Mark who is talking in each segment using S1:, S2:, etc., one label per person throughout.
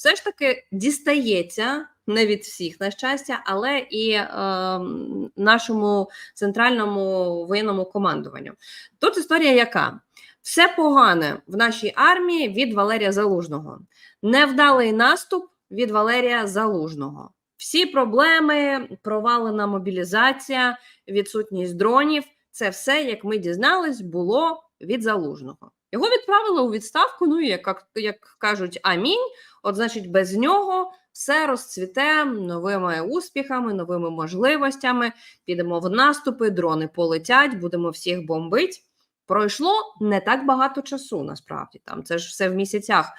S1: все ж таки дістається не від всіх, на щастя, але і е, нашому центральному воєнному командуванню. Тут історія яка? Все погане в нашій армії від Валерія Залужного, невдалий наступ від Валерія Залужного. Всі проблеми, провалена мобілізація, відсутність дронів це все, як ми дізнались, було від залужного. Його відправили у відставку. Ну як, як кажуть, амінь. От, значить, без нього все розцвіте новими успіхами, новими можливостями. Підемо в наступи, дрони полетять, будемо всіх бомбити. Пройшло не так багато часу, насправді там це ж все в місяцях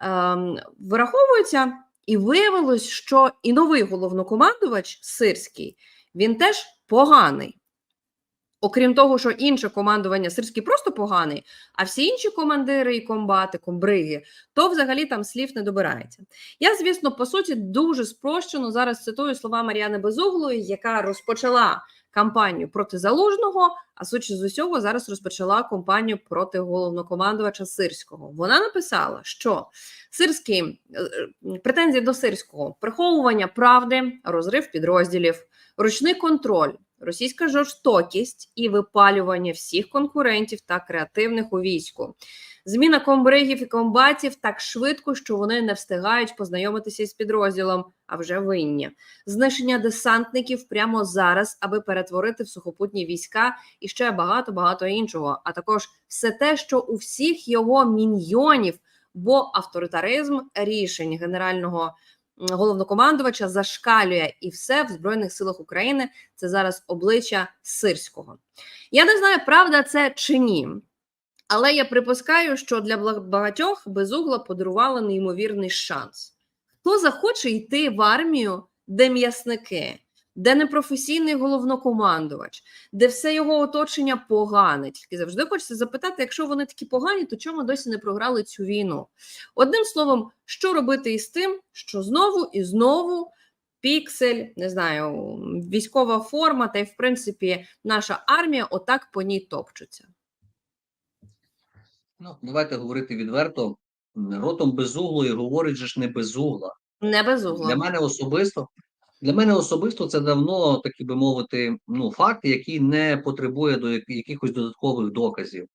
S1: ем, вираховується, і виявилось, що і новий головнокомандувач Сирський він теж поганий. Окрім того, що інше командування Сирський просто поганий, а всі інші командири і комбати, комбриги, то взагалі там слів не добирається. Я, звісно, по суті, дуже спрощено зараз цитую слова Мар'яни Безуглої, яка розпочала кампанію проти залужного, а судячи з усього, зараз розпочала кампанію проти головнокомандувача Сирського. Вона написала, що Сирський претензії до Сирського приховування правди, розрив підрозділів, ручний контроль російська жорстокість і випалювання всіх конкурентів та креативних у війську, зміна комбригів і комбатів так швидко, що вони не встигають познайомитися із підрозділом, а вже винні, знищення десантників прямо зараз, аби перетворити в сухопутні війська і ще багато багато іншого. А також все те, що у всіх його міньйонів, бо авторитаризм рішень генерального головнокомандувача зашкалює і все в Збройних силах України. Це зараз обличчя Сирського. Я не знаю, правда це чи ні. Але я припускаю, що для багатьох безугла подарувала неймовірний шанс. Хто захоче йти в армію, де м'ясники, де непрофесійний головнокомандувач, де все його оточення погане. Тільки завжди хочеться запитати: якщо вони такі погані, то чому досі не програли цю війну? Одним словом, що робити із тим, що знову і знову. Піксель, не знаю, військова форма, та й в принципі наша армія отак по ній топчуться.
S2: Ну, давайте говорити відверто. Ротом безуглої говорить же ж не безугла.
S1: Не безугла.
S2: Для мене особисто для мене особисто це давно, так би мовити, ну, факт, який не потребує до якихось додаткових доказів.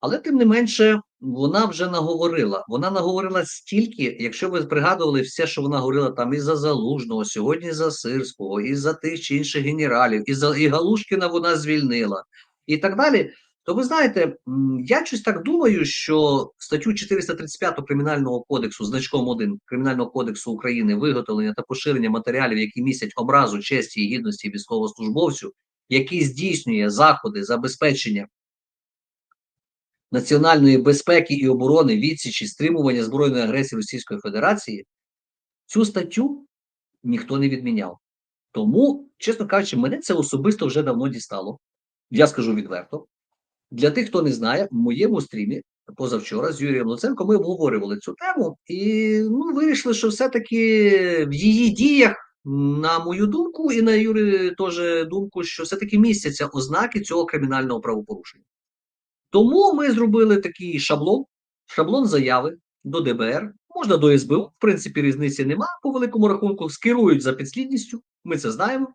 S2: Але тим не менше, вона вже наговорила. Вона наговорила стільки, якщо ви пригадували все, що вона говорила там і за Залужного, сьогодні за Сирського, і за тих чи інших генералів, і за і Галушкіна вона звільнила, і так далі. То ви знаєте, я щось так думаю, що статтю 435 Кримінального кодексу, значком 1 Кримінального кодексу України виготовлення та поширення матеріалів, які містять образу честі і гідності військовослужбовцю, який здійснює заходи забезпечення національної безпеки і оборони відсічі стримування збройної агресії Російської Федерації, цю статтю ніхто не відміняв. Тому, чесно кажучи, мене це особисто вже давно дістало. Я скажу відверто. Для тих, хто не знає, в моєму стрімі позавчора з Юрієм Луценко ми обговорювали цю тему і ну, вирішили, що все-таки в її діях, на мою думку, і на Юрі теж думку, що все-таки містяться ознаки цього кримінального правопорушення. Тому ми зробили такий шаблон, шаблон заяви до ДБР, можна до СБУ, в принципі, різниці нема по великому рахунку, скерують за підслідністю, ми це знаємо.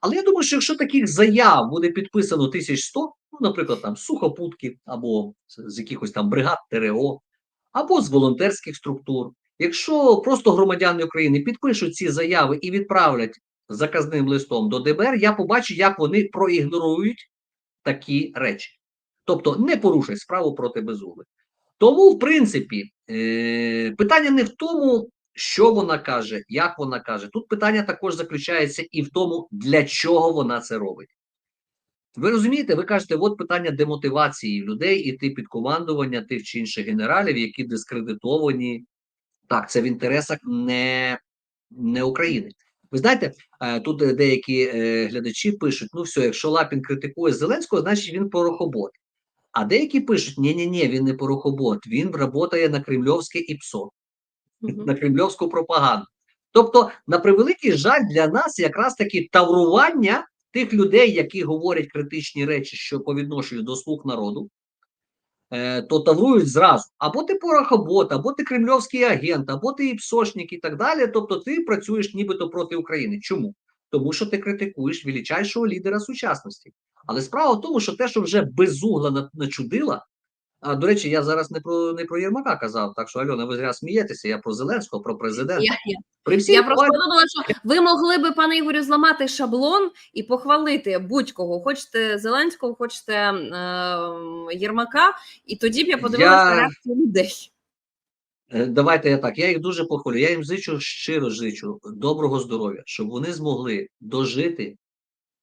S2: Але я думаю, що якщо таких заяв буде підписано 1100, ну, наприклад, там сухопутки, або з якихось там бригад ТРО, або з волонтерських структур, якщо просто громадяни України підпишуть ці заяви і відправлять заказним листом до ДБР, я побачу, як вони проігнорують такі речі. Тобто не порушать справу проти безугли. Тому, в принципі, е питання не в тому, що вона каже, як вона каже. Тут питання також заключається і в тому, для чого вона це робить. Ви розумієте, ви кажете, от питання демотивації людей іти під командування тих чи інших генералів, які дискредитовані. Так, це в інтересах не не України. Ви знаєте, е, тут деякі е, глядачі пишуть: ну все, якщо Лапін критикує Зеленського, значить він порохобот. А деякі пишуть: ні ні ні він не порохобот, він працює на кремльовське ІПСО на кремльовську пропаганду. Тобто, на превеликий жаль, для нас якраз таки таврування тих людей, які говорять критичні речі, що по відношенню до слуг народу, е, то таврують зразу. Або ти порохобот, або ти кремльовський агент, або ти іпсошник і так далі. Тобто ти працюєш нібито проти України. Чому? Тому що ти критикуєш величайшого лідера сучасності. Але справа в тому, що те, що вже безугла начудила. А до речі, я зараз не про не про Єрмака казав, так що Альона, ви зря смієтеся. Я про Зеленського, про президента.
S1: Я, я,
S2: При всій
S1: я просто подумала, що ви могли би, пане Ігорю, зламати шаблон і похвалити будь-кого. Хочете Зеленського, хочете е, Єрмака, і тоді б я подивилася
S2: Я-
S1: реакцію людей.
S2: Е, Давайте я так. Я їх дуже похвалю. Я їм зичу щиро зичу доброго здоров'я, щоб вони змогли дожити,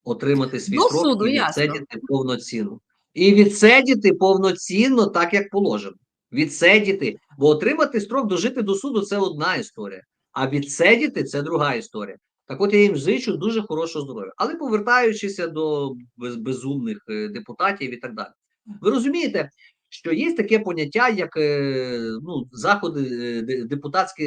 S2: отримати свій
S1: До
S2: срок
S1: суду,
S2: і відсидіти повноцінно. І відсидіти повноцінно, так як положено. Відсидіти, бо отримати строк дожити до суду це одна історія, а відсидіти це друга історія. Так от я їм зичу дуже хорошого здоров'я. Але повертаючися до без, безумних е, депутатів і так далі. Ви розумієте, що є таке поняття, як е, ну, заходи е, депутатські,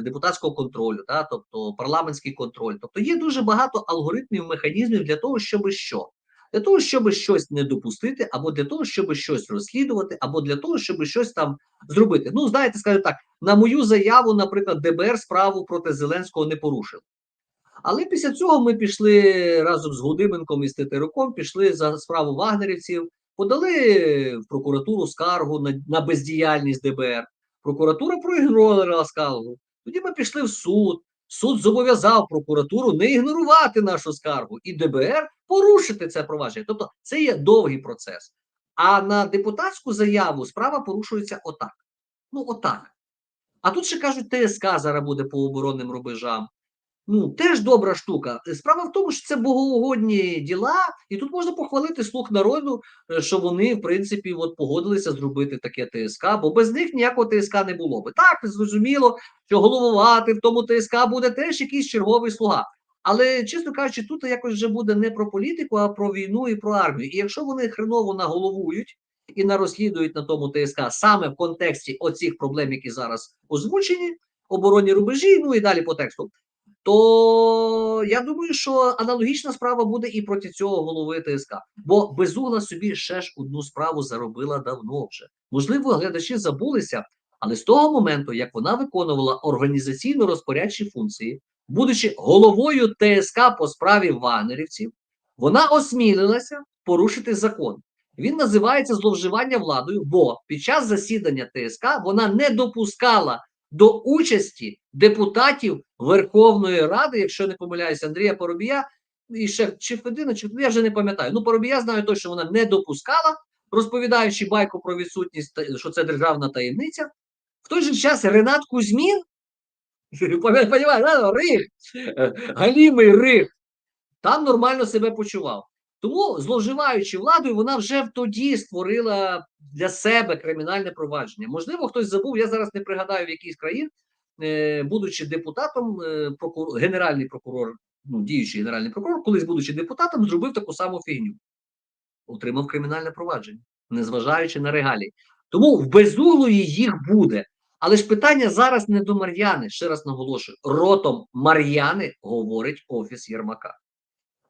S2: депутатського контролю, та, тобто парламентський контроль. Тобто є дуже багато алгоритмів, механізмів для того, щоб що? Для того, щоб щось не допустити, або для того, щоб щось розслідувати, або для того, щоб щось там зробити. Ну, знаєте, скажу так, на мою заяву, наприклад, ДБР справу проти Зеленського не порушив. Але після цього ми пішли разом з Гудименком і з Тетеруком, пішли за справу вагнерівців, подали в прокуратуру скаргу на, на бездіяльність ДБР. Прокуратура проігнорувала скаргу. Тоді ми пішли в суд. Суд зобов'язав прокуратуру не ігнорувати нашу скаргу і ДБР порушити це провадження. Тобто це є довгий процес. А на депутатську заяву справа порушується отак. Ну, отак. А тут ще кажуть, ТСК зараз буде по оборонним рубежам. Ну, теж добра штука. Справа в тому, що це богоугодні діла, і тут можна похвалити слух народу, е, що вони, в принципі, от погодилися зробити таке ТСК, бо без них ніякого ТСК не було би. Так, зрозуміло, що головувати в тому ТСК буде теж якийсь черговий слуга. Але, чесно кажучи, тут якось вже буде не про політику, а про війну і про армію. І якщо вони хреново наголовують і нарозслідують на тому ТСК саме в контексті оцих проблем, які зараз озвучені, оборонні рубежі, ну і далі по тексту, то я думаю, що аналогічна справа буде і проти цього голови ТСК. Бо безугла собі ще ж одну справу заробила давно вже. Можливо, глядачі забулися, але з того моменту, як вона виконувала організаційно-розпорядчі функції, будучи головою ТСК по справі вагнерівців, вона осмілилася порушити закон. Він називається зловживання владою, бо під час засідання ТСК вона не допускала до участі депутатів Верховної Ради, якщо не помиляюся, Андрія Поробія і ще чи Федина, чи я вже не пам'ятаю. Ну, Поробія знаю точно, вона не допускала, розповідаючи байку про відсутність, що це державна таємниця. В той же час Ренат Кузьмін, пам'ятаєте, рих, е, галімий рих, там нормально себе почував. Тому, зловживаючи владою, вона вже тоді створила для себе кримінальне провадження. Можливо, хтось забув, я зараз не пригадаю, в якійсь країн, е, будучи депутатом, е, прокурор, генеральний прокурор, ну, діючий генеральний прокурор, колись будучи депутатом, зробив таку саму фігню. Отримав кримінальне провадження, незважаючи на регалії. Тому в безуглої їх буде. Але ж питання зараз не до Мар'яни, ще раз наголошую, ротом Мар'яни говорить офіс Єрмака.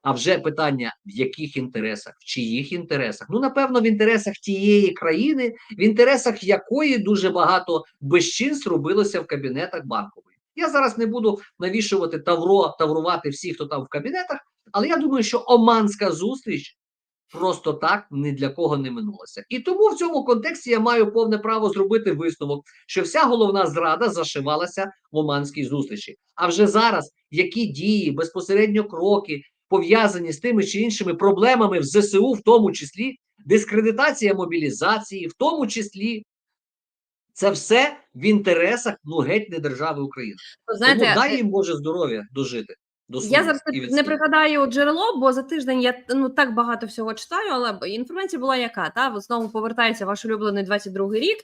S2: А вже питання в яких інтересах, в чиїх інтересах? Ну, напевно, в інтересах тієї країни, в інтересах якої дуже багато безчинств робилося в кабінетах банкової. Я зараз не буду навішувати тавро, таврувати всіх, хто там в кабінетах, але я думаю, що оманська зустріч просто так ні для кого не минулася. І тому в цьому контексті я маю повне право зробити висновок, що вся головна зрада зашивалася в оманській зустрічі. А вже зараз які дії, безпосередньо кроки пов'язані з тими чи іншими проблемами в ЗСУ, в тому числі дискредитація мобілізації, в тому числі. Це все в інтересах ну геть не держави України.
S1: Знаєте,
S2: Тому дай їм Боже здоров'я дожити. До
S1: Я зараз
S2: і
S1: не, пригадаю джерело, бо за тиждень я ну так багато всього читаю, але інформація була яка та От знову повертається ваш улюблений 22-й рік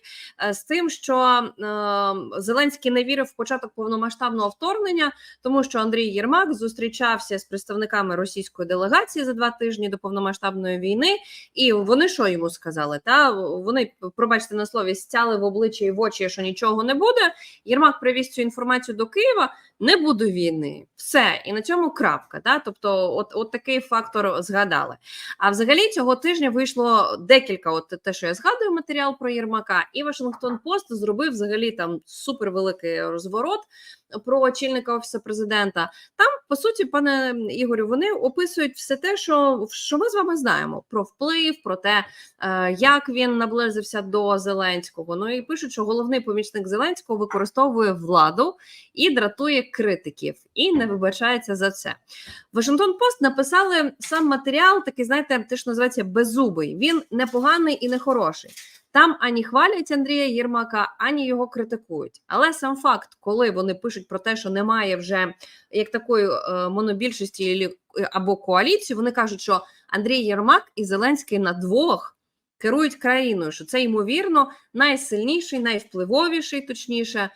S1: е, з тим, що е, Зеленський не вірив в початок повномасштабного вторгнення, тому що Андрій Єрмак зустрічався з представниками російської делегації за два тижні до повномасштабної війни, і вони що йому сказали? Та вони, пробачте на слові, стяли в обличчя і в очі, що нічого не буде. Єрмак привіз цю інформацію до Києва. Не буде війни, все і на цьому крапка. Да? Тобто, от, от такий фактор згадали. А взагалі цього тижня вийшло декілька, от те, що я згадую, матеріал про Єрмака, і Вашингтон Пост зробив взагалі там супервеликий розворот про очільника офісу президента. Там, по суті, пане Ігорю, вони описують все те, що, що ми з вами знаємо: про вплив, про те, е, як він наблизився до Зеленського. Ну і пишуть, що головний помічник Зеленського використовує владу і дратує критиків, і не вибачається за це. Вашингтон Пост написали сам матеріал, такий, знаєте, те, що називається беззубий. Він не поганий і не хороший. Там ані хвалять Андрія Єрмака, ані його критикують. Але сам факт, коли вони пишуть про те, що немає вже як такої е, монобільшості або коаліції, вони кажуть, що Андрій Єрмак і Зеленський на двох керують країною. Що це ймовірно найсильніший, найвпливовіший, точніше, е,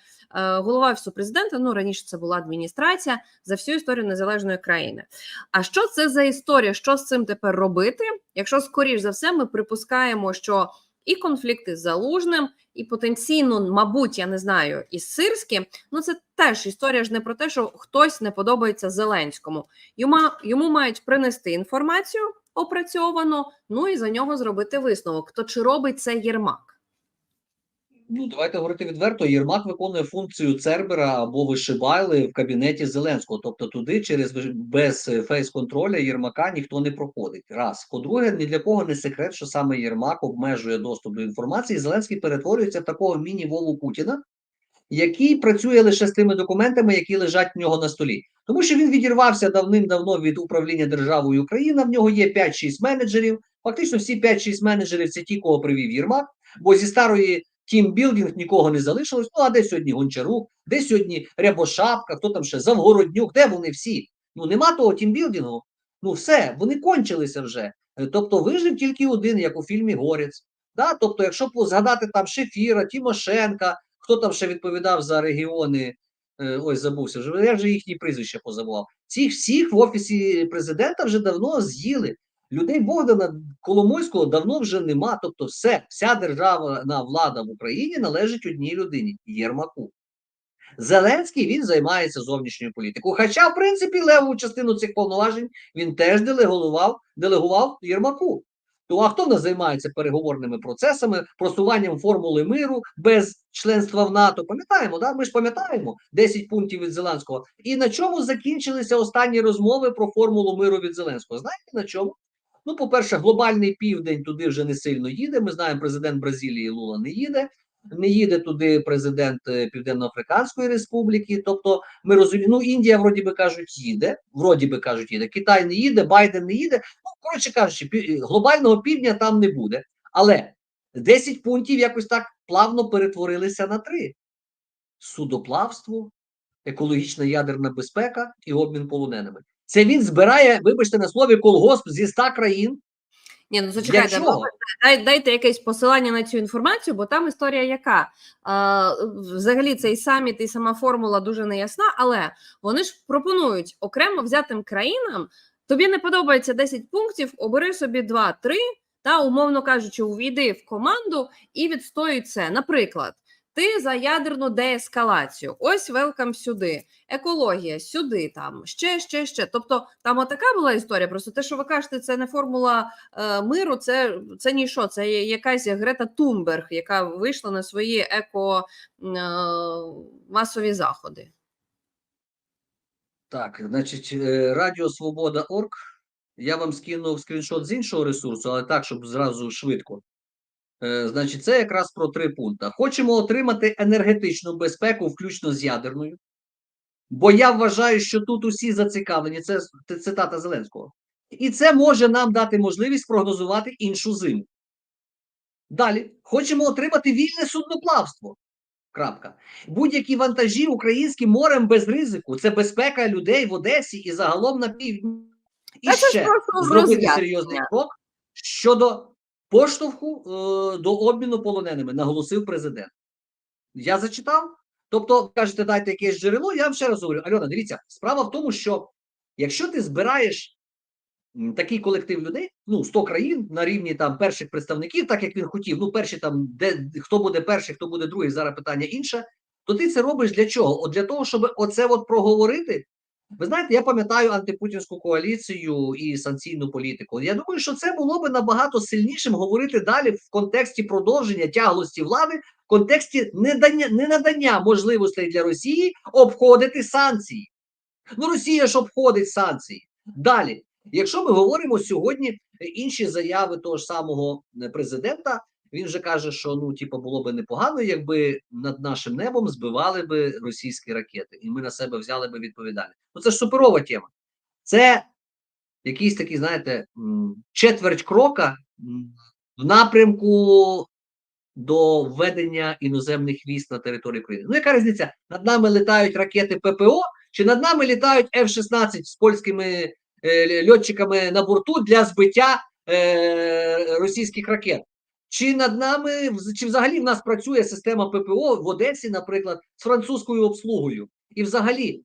S1: голова офісу президента. Ну раніше це була адміністрація за всю історію незалежної країни. А що це за історія? Що з цим тепер робити? Якщо скоріш за все, ми припускаємо, що і конфлікти з залужним, і потенційно, мабуть, я не знаю, із Сирським. Ну це теж історія ж не про те, що хтось не подобається Зеленському. Йому, йому мають принести інформацію опрацьовану, ну і за нього зробити висновок. То чи робить це Єрмак?
S2: Ну, давайте говорити відверто. Єрмак виконує функцію Цербера або вишибайли в кабінеті Зеленського. Тобто туди через без фейс-контроля Єрмака ніхто не проходить. Раз. По-друге, ні для кого не секрет, що саме Єрмак обмежує доступ до інформації. Зеленський перетворюється в такого міні-Вову Путіна, який працює лише з тими документами, які лежать в нього на столі. Тому що він відірвався давним-давно від управління державою Україна. В нього є 5-6 менеджерів. Фактично, всі 5-6 менеджерів це ті, кого привів Єрмак. Бо зі старої тімбілдинг нікого не залишилось. Ну а де сьогодні Гончарук, де сьогодні Рябошапка, хто там ще Завгороднюк, де вони всі? Ну нема того тімбілдингу. Ну все, вони кончилися вже. Е, Тобто вижив тільки один, як у фільмі Горець. Да? Тобто, якщо згадати там Шефіра, Тимошенка, хто там ще відповідав за регіони, е, ой, забувся вже, я вже їхні прізвища позабував. Цих всіх в офісі президента вже давно з'їли. Людей Богдана Коломойського давно вже нема. Тобто, все, вся державна влада в Україні належить одній людині Єрмаку. Зеленський він займається зовнішньою політикою. Хоча, в принципі, леву частину цих повноважень він теж делегував, делегував Єрмаку. То а хто в нас займається переговорними процесами, просуванням формули миру без членства в НАТО? Пам'ятаємо, да? Ми ж пам'ятаємо 10 пунктів від Зеленського. І на чому закінчилися останні розмови про формулу миру від Зеленського? Знаєте на чому? Ну, по-перше, глобальний південь туди вже не сильно їде. Ми знаємо, президент Бразилії Лула не їде. Не їде туди президент е, Південно-Африканської Республіки. Тобто, ми розуміємо, ну Індія, вроді би кажуть, їде. Вроді би кажуть, їде. Китай не їде, Байден не їде. Ну, коротше кажучи, глобального півдня там не буде. Але 10 пунктів якось так плавно перетворилися на три: судоплавство, екологічна ядерна безпека і обмін полоненими. Це він збирає, вибачте на слові, колгосп зі 100 країн.
S1: Ні, ну зачекайте, ну, дай, дайте якесь посилання на цю інформацію, бо там історія яка? А, взагалі цей саміт і сама формула дуже неясна, але вони ж пропонують окремо взятим країнам. Тобі не подобається 10 пунктів, обери собі 2-3, та умовно кажучи, увійди в команду і відстоюй це. Наприклад, ти за ядерну деескалацію. Ось велкам сюди, екологія сюди, там ще, ще, ще. Тобто там отака була історія. Просто те, що ви кажете, це не формула е, миру, це, це ніщо, це якась Грета Тунберг, яка вийшла на свої еко е, масові заходи.
S2: Так, значить, е, Радіо Свобода.орг. Я вам скинув скріншот з іншого ресурсу, але так, щоб зразу швидко. Е, Значить, це якраз про три пункти. Хочемо отримати енергетичну безпеку, включно з ядерною. Бо я вважаю, що тут усі зацікавлені. Це цитата Зеленського. І це може нам дати можливість прогнозувати іншу зиму. Далі хочемо отримати вільне судноплавство. Крапка. Будь-які вантажі українським морем без ризику. Це безпека людей в Одесі і загалом на півдні. І
S1: це
S2: ще зробити серйозний крок щодо поштовху е, до обміну полоненими, наголосив президент. Я зачитав. Тобто, кажете, дайте якесь джерело. Я вам ще раз говорю, Альона, дивіться, справа в тому, що якщо ти збираєш такий колектив людей, ну 100 країн на рівні там перших представників, так як він хотів. Ну, перші там, де хто буде перший, хто буде другий, зараз питання інше. То ти це робиш для чого? От для того, щоб оце от проговорити Ви знаєте, я пам'ятаю антипутінську коаліцію і санкційну політику. Я думаю, що це було би набагато сильнішим говорити далі в контексті продовження тяглості влади, в контексті недання, ненадання можливостей для Росії обходити санкції. Ну, Росія ж обходить санкції. Далі, якщо ми говоримо сьогодні е, інші заяви того ж самого е, президента, він вже каже, що ну, типу, було би непогано, якби над нашим небом збивали би російські ракети, і ми на себе взяли би відповідальність. Ну це ж суперова тема. Це якийсь такий, знаєте, четверть крока в напрямку до введення іноземних військ на території України. Ну, яка різниця? Над нами літають ракети ППО, чи над нами літають F-16 з польськими е, льотчиками на борту для збиття е, російських ракет? Чи над нами, чи взагалі в нас працює система ППО в Одесі, наприклад, з французькою обслугою? І взагалі,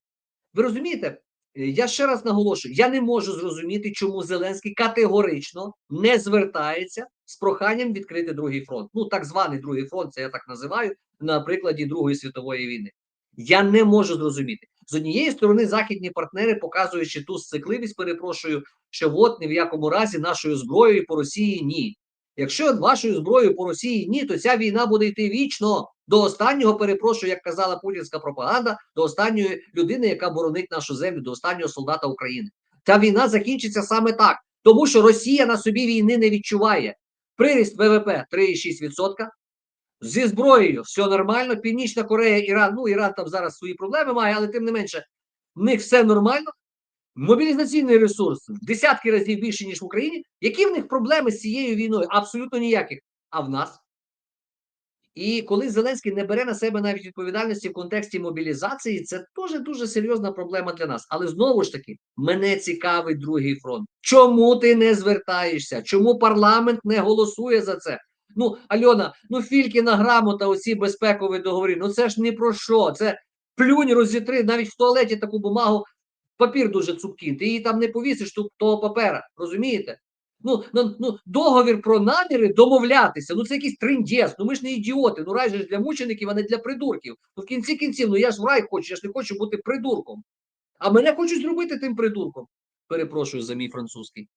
S2: ви розумієте, е, я ще раз наголошую: я не можу зрозуміти, чому Зеленський категорично не звертається з проханням відкрити другий фронт. Ну, так званий другий фронт, це я так називаю на прикладі Другої світової війни. Я не можу зрозуміти. З однієї сторони, західні партнери, показуючи ту сцикливість, перепрошую, що от ні в якому разі нашою зброєю по Росії ні. Якщо вашою зброєю по Росії ні, то ця війна буде йти вічно до останнього, перепрошую, як казала путінська пропаганда, до останньої людини, яка боронить нашу землю, до останнього солдата України. Ця війна закінчиться саме так, тому що Росія на собі війни не відчуває. Приріст ВВП 3,6%. Зі зброєю все нормально. Північна Корея, Іран. Ну, Іран там зараз свої проблеми має, але тим не менше, в них все нормально. Мобілізаційний ресурс в десятки разів більше, ніж в Україні. Які в них проблеми з цією війною? Абсолютно ніяких. А в нас? І коли Зеленський не бере на себе навіть відповідальності в контексті мобілізації, це теж дуже серйозна проблема для нас. Але знову ж таки, мене цікавить другий фронт. Чому ти не звертаєшся? Чому парламент не голосує за це? Ну, Альона, ну Фількіна грамота, оці безпекові договори. Ну це ж ні про що. Це плюнь розітри, навіть в туалеті таку бумагу, папір дуже цупкий. Ти її там не повісиш того папера. Розумієте? Ну, ну, ну, договір про наміри домовлятися. Ну це якийсь триндєс. Ну ми ж не ідіоти. Ну рай же ж для мучеників, а не для придурків. Ну в кінці кінців, ну я ж в рай хочу, я ж не хочу бути придурком. А мене хочуть зробити тим придурком. Перепрошую за мій французький.